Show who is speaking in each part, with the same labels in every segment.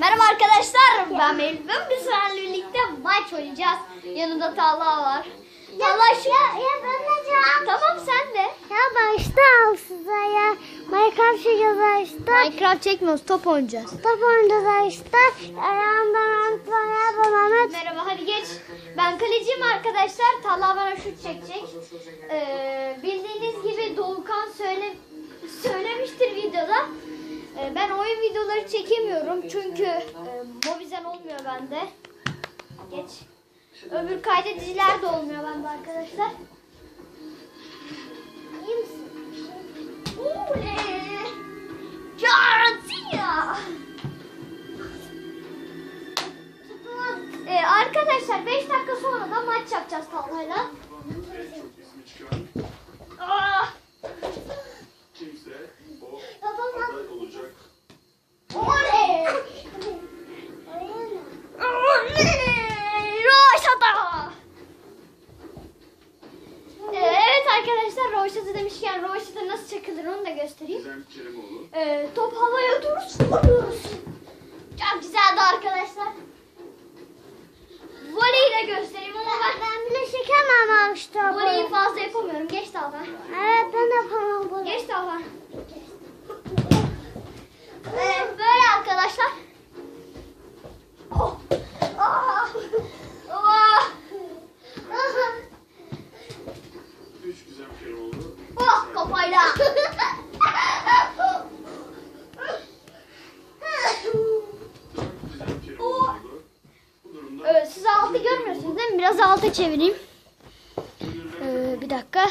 Speaker 1: Merhaba arkadaşlar. Ben Melih. Biz sizlerle birlikte maç oynayacağız. Yanında Talha var. Talha şu...
Speaker 2: Ya, ya ben de can.
Speaker 1: Tamam sen de.
Speaker 2: Ya başta al size ya. Minecraft çekiyoruz işte.
Speaker 1: Minecraft çekmiyoruz. Top oynayacağız.
Speaker 2: Top oynayacağız işte. Ayağımdan yapamam. Mehmet.
Speaker 1: Merhaba hadi geç. Ben kaleciyim arkadaşlar. Talha bana şut çekecek. Ee, bildiğiniz gibi Doğukan söyle söylemiştir videoda. Ben oyun videoları çekemiyorum çünkü e, Mobizen olmuyor bende. Geç. Öbür kaydediciler de olmuyor bende arkadaşlar.
Speaker 2: İyi misin?
Speaker 1: Ee, arkadaşlar 5 dakika sonra da maç yapacağız Talha'yla. Ah!
Speaker 3: kimse o
Speaker 2: Yapamam.
Speaker 3: aday olacak.
Speaker 1: Oley! Oley! Roşata! Ee, evet arkadaşlar Roşata demişken Roşata nasıl çakılır onu da göstereyim.
Speaker 3: Gizem Kerimoğlu.
Speaker 1: Ee, top havaya dursun vuruyoruz. Çok güzeldi arkadaşlar. Voleyi de göstereyim ama ben,
Speaker 2: Ben bile çekemem işte.
Speaker 1: voleyi fazla dalga.
Speaker 2: Evet ben de yapamam bunu.
Speaker 1: Geç dalga. Ee, böyle arkadaşlar. Oh. Ah. Ah.
Speaker 3: Üç Gizem Kerimoğlu.
Speaker 1: Oh kafayla.
Speaker 3: Dört Gizem Kerimoğlu. Bu durumda
Speaker 1: Evet, siz altı görmüyorsunuz değil mi? Biraz alta çevireyim. Ee, bir dakika.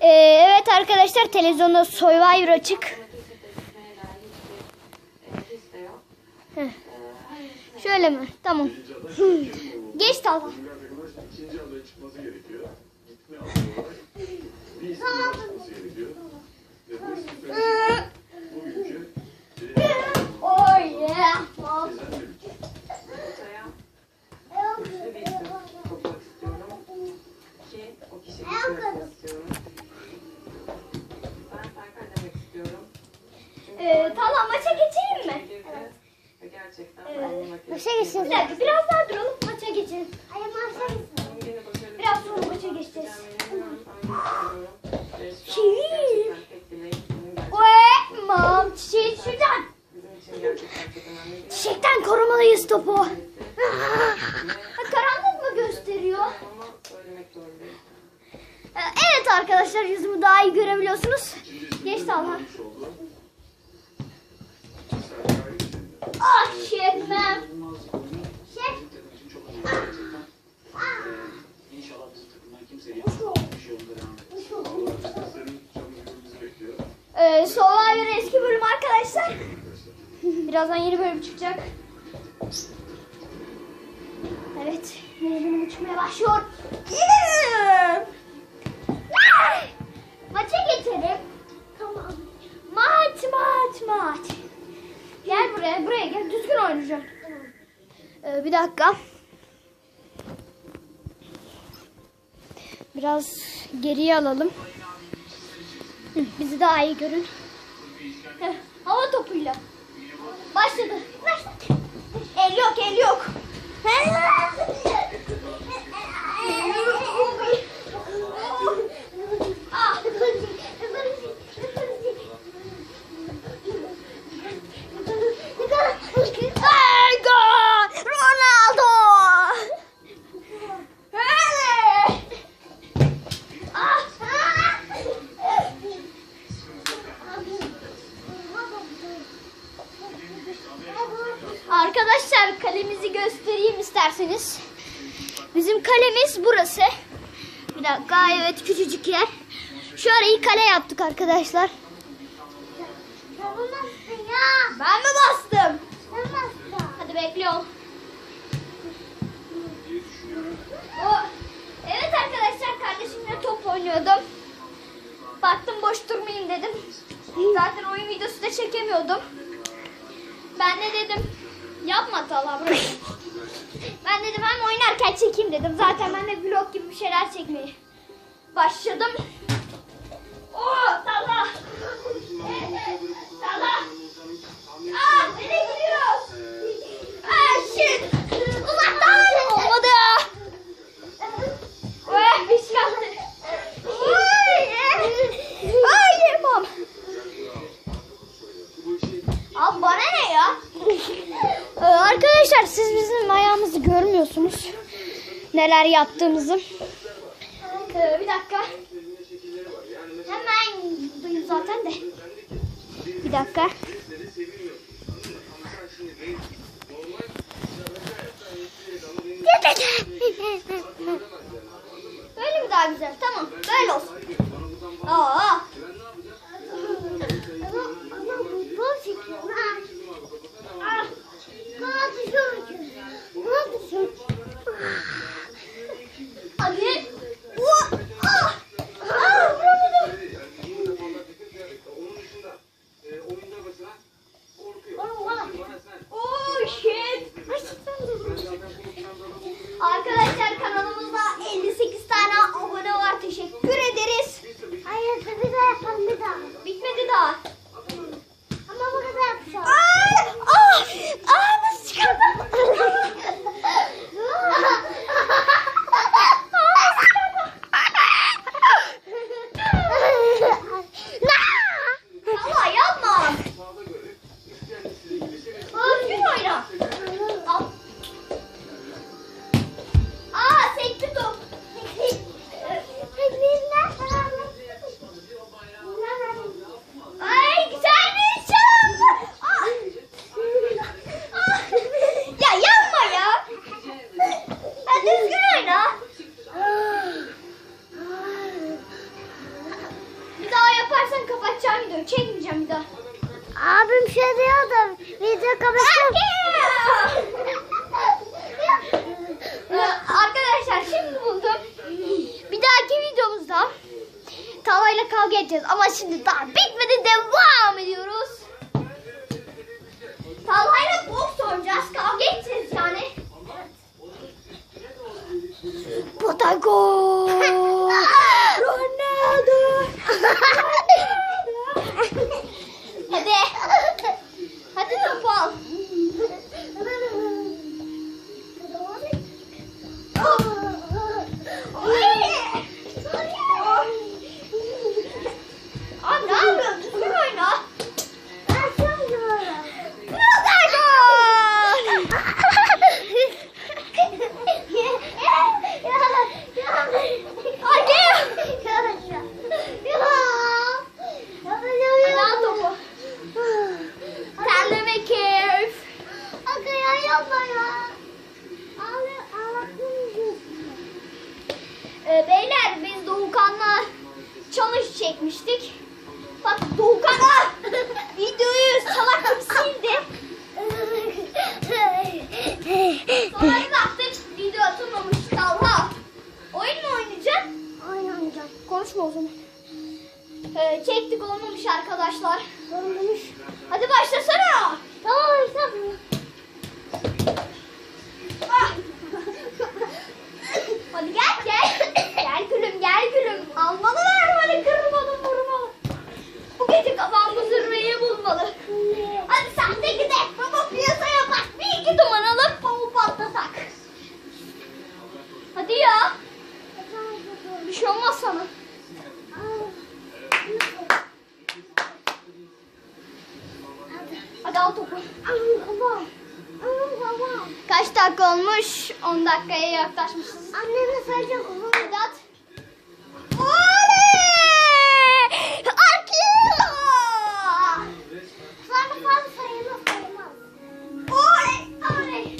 Speaker 1: Ee, evet arkadaşlar televizyonda Survivor açık. Şöyle mi? Tamam. Geç
Speaker 3: arkadaşlar ikinci adaya çıkması gerekiyor. Gitme gerekiyor.
Speaker 1: Topu.
Speaker 4: Birisi.
Speaker 1: karanlık mı gösteriyor? Ee, Evet arkadaşlar yüzümü daha iyi görebiliyorsunuz. Geç Talha. Ah çekmem.
Speaker 5: Ee, İnşallah bizim takımdan kimse yapmamış bir yolunda devam ederiz.
Speaker 3: Allah senin canın bizi bekliyor.
Speaker 1: Ee, Survivor eski bölüm. Arkadaşlar. Birazdan yeni bölüm çıkacak. Evet, bölüm uçmaya başlıyor. Ah! Maça geçelim. Tamam. Maç, maç, maç. Gel buraya, buraya gel. Düzgün oynayacağım. Ee, bir dakika. Biraz geriye alalım. Bizi daha iyi görün. Heh, Hava topuyla. Başladı. Başladı. El yok, el yok. Ah! Dakika evet küçücük yer. Şu arayı kale yaptık arkadaşlar. Ben mi bastım?
Speaker 2: Yapamazsın.
Speaker 1: Hadi bekliyorum. O, evet arkadaşlar kardeşimle top oynuyordum. Baktım boş durmayayım dedim. Zaten oyun videosu da çekemiyordum. Ben de dedim yapma Talha. Ben dedim hem oynarken çekeyim dedim. Zaten ben de vlog gibi bir şeyler çekmeye Başladım. Oh, Oo salla. salla. Aa ah,
Speaker 2: nereye gidiyoruz?
Speaker 1: Aa şık. Uzaktan olmadı. Oy bir şey kaldı. Oy. Eh. Ay yapam. Abi bana ne ya? Arkadaşlar siz bizim ayağımızı görmüyorsunuz. Neler yaptığımızı. Ee, bir
Speaker 2: dakika. Hemen duyun zaten de. Bir
Speaker 1: dakika. Böyle mi daha güzel? Tamam. Böyle olsun. Aa. Hadi. Ama şimdi daha bitmedi devam ediyoruz. Tavayla boks oynayacağız. Kavga edeceğiz yani. Gol. Ronaldo. Hadi. Hadi topu al. Challenge çekmiştik. Bak Doğukan videoyu salak sildi. Sonra bir baktık video atılmamış Talha. Oyun mu oynayacaksın? Konuşma o zaman. Ee, çektik olmamış arkadaşlar. Hadi başlasana. Ah! Hadi gel gel. Gel gülüm gel gülüm. Almalılar böyle kırmalı vurmalı. Bu gece kafamı zırhayı bulmalı. Hadi sen de gidelim. Baba piyasaya bak. Bir iki duman alıp pamu patlatak. Hadi ya. Bir şey olmaz sana. Hadi al topu. Kaç dakika olmuş? 10 dakikaya yaklaşmışız.
Speaker 2: Anneme söyleyeceğim.
Speaker 1: Hadi at. Oley! Arkaya!
Speaker 2: Sonra fazla sayılmaz sayılmaz.
Speaker 1: Oley! Oley!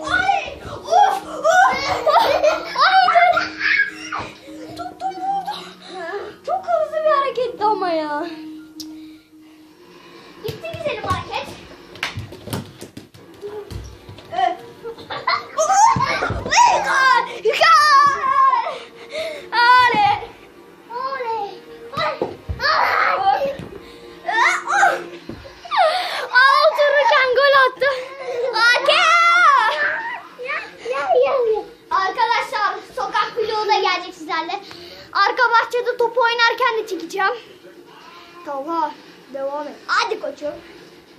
Speaker 1: Oley! Of! Of! Ay dur! Tuttum vurdum. Çok hızlı bir hareketti ama ya. Sizlerle. Arka bahçede top oynarken de çekeceğim. Tamam. Devam et. Hadi koçum.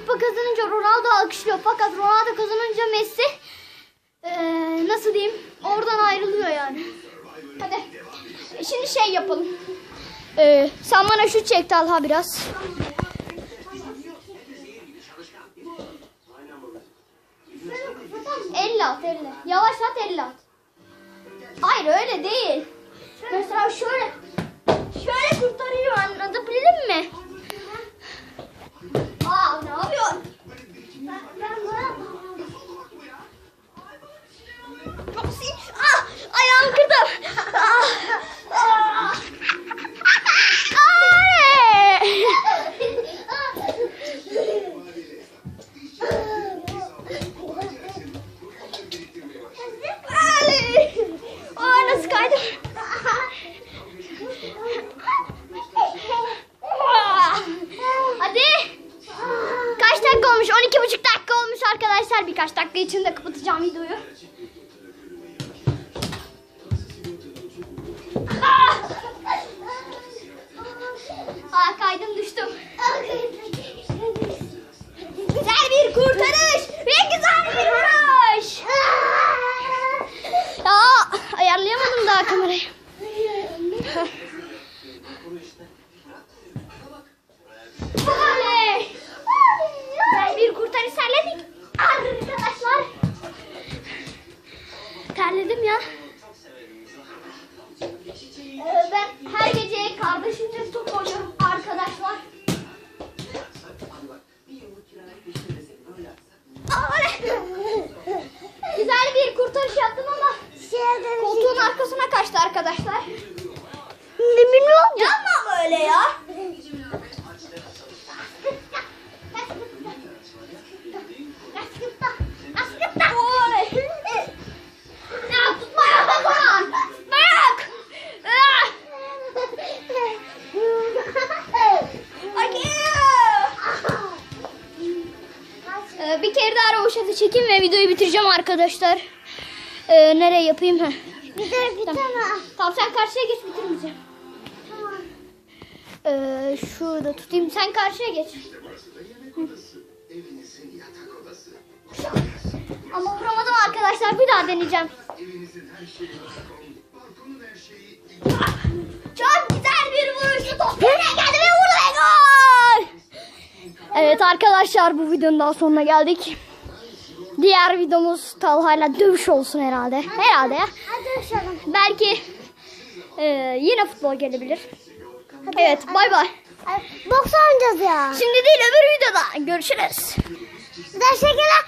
Speaker 1: kupa kazanınca Ronaldo alkışlıyor. Fakat Ronaldo kazanınca Messi eee, nasıl diyeyim oradan ayrılıyor yani. Hadi şimdi şey yapalım. Eee, sen bana şu çek Talha biraz. Elle at elle. Yavaş at elle at. Hayır öyle değil. Mesela şöyle şöyle kurtarıyor anladın mi? Aa ne yapıyorsun? Çok sin. Ah ayağımı kırdım. Ah, ah. cámara. Roşatı çekeyim ve videoyu bitireceğim arkadaşlar. Ee, nereye yapayım? Heh.
Speaker 2: Bitir bitirme.
Speaker 1: Tamam sen karşıya geç bitirmeyeceğim. Ee, şurada tutayım. Sen karşıya geç. Ama vuramadım arkadaşlar. Bir daha deneyeceğim. Çok güzel bir vuruştu. Top nereye geldi ve vurdu ve gol. Evet arkadaşlar bu videonun daha sonuna geldik. Diğer videomuz Talha'yla dövüş olsun herhalde. Herhalde ya.
Speaker 2: Hadi uçalım.
Speaker 1: Belki e, yine futbol gelebilir. Evet bay bay.
Speaker 2: Ay, Boks oynayacağız ya.
Speaker 1: Şimdi değil öbür videoda. Görüşürüz.
Speaker 2: Teşekkürler.